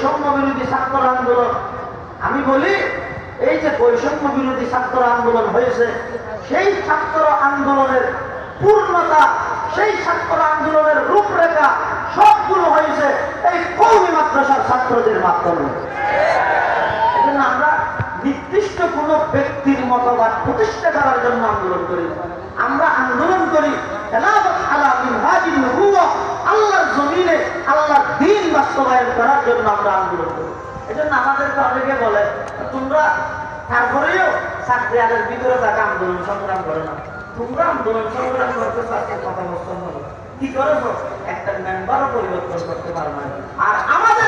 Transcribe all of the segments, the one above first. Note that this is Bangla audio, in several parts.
বৈষম্য বিরোধী ছাত্র আন্দোলন। আমি বলি, এই যে বৈষম্য বিরোধী ছাত্র আন্দোলন হয়েছে, সেই ছাত্র আন্দোলনের পূর্ণতা, সেই ছাত্র আন্দোলনের রূপরেখা সবগুলো হয়েছে এই কৌমি মাদ্রাসার ছাত্রদের মাধ্যমে। আমরা নির্দিষ্ট কোনো ব্যক্তির মতবাদ প্রতিষ্ঠা করার জন্য আন্দোলন করি আমরা আন্দোলন করি, খেলাফত করার জন্য আমরা আন্দোলন করি। এজন্য আমাদেরকে অনেকে বলে, তোমরা তারপরেও চাকরিয়ালের ভিতরে থাকা আন্দোলন সংগ্রাম করে না। তোমরা আন্দোলন সংগ্রাম করতে চাচ্ছে কথা বলছো কি করেছ? একটা মেম্বারও পরিবর্তন করতে পারো না। আর আমাদের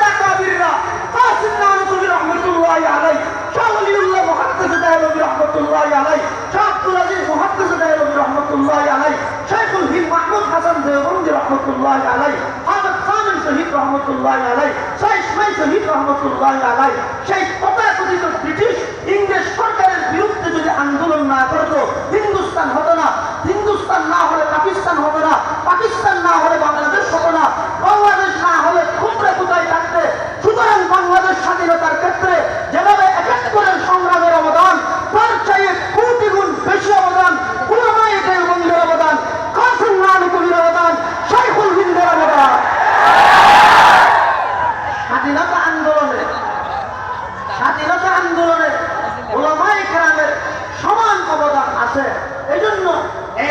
রহমতুল্লাহি আলাই শাহ ওলিউল্লাহ মুহাদ্দিস দায়লবি রহমতুল্লাহি আলাই শাহ আজিজ মুহাদ্দিস দায়লবি রহমতুল্লাহি আলাই শাইখুল হিন্দ মাহমুদ হাসান আলাই রহমতুল্লাহি আলাই শাহ ইসমাইল শহীদ রহমতুল্লাহ আলাই সেই আন্দোলনে, স্বাধীনতা আন্দোলনে ওলামাই কেরামের সমান অবদান আছে। এই জন্য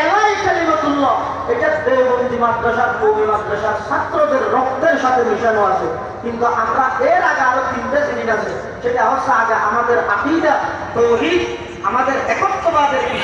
এলাই কালিমাতুল্লাহ, এটা দেওবন্দি মাদ্রাসার, কৌমি মাদ্রাসার ছাত্রদের রক্তের সাথে মিশানো আছে। কিন্তু আমরা এর আগে আরও তিনটে জিনিস আছে। সেটা হচ্ছে আগে আমাদের আকিদা, তৌহিদ, আমাদের একত্ববাদের